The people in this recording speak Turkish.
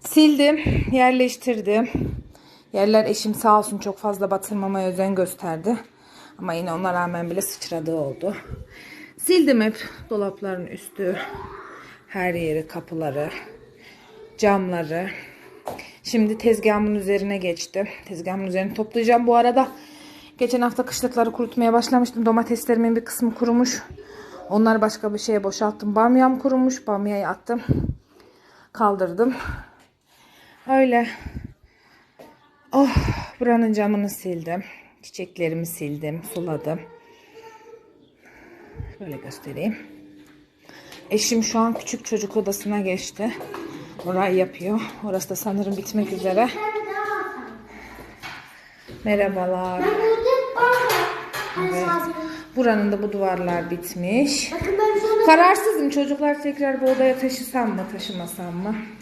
Sildim, yerleştirdim. Yerler eşim sağ olsun çok fazla batırmamaya özen gösterdi. Ama yine ona rağmen bile sıçradığı oldu. Sildim hep dolapların üstü, her yeri, kapıları, camları. Şimdi tezgahımın üzerine geçtim. Tezgahımın üzerini toplayacağım. Bu arada geçen hafta kışlıkları kurutmaya başlamıştım. Domateslerimin bir kısmı kurumuş. Onları başka bir şeye boşalttım. Bamyam kurumuş. Bamyayı attım. Kaldırdım. Öyle. Oh, buranın camını sildim. Çiçeklerimi sildim, suladım. Böyle göstereyim. Eşim şu an küçük çocuk odasına geçti. Orayı yapıyor. Orası da sanırım bitmek üzere. Merhabalar. Evet. Buranın da bu duvarlar bitmiş. Kararsızım çocuklar tekrar bu odaya taşısam mı taşımasam mı?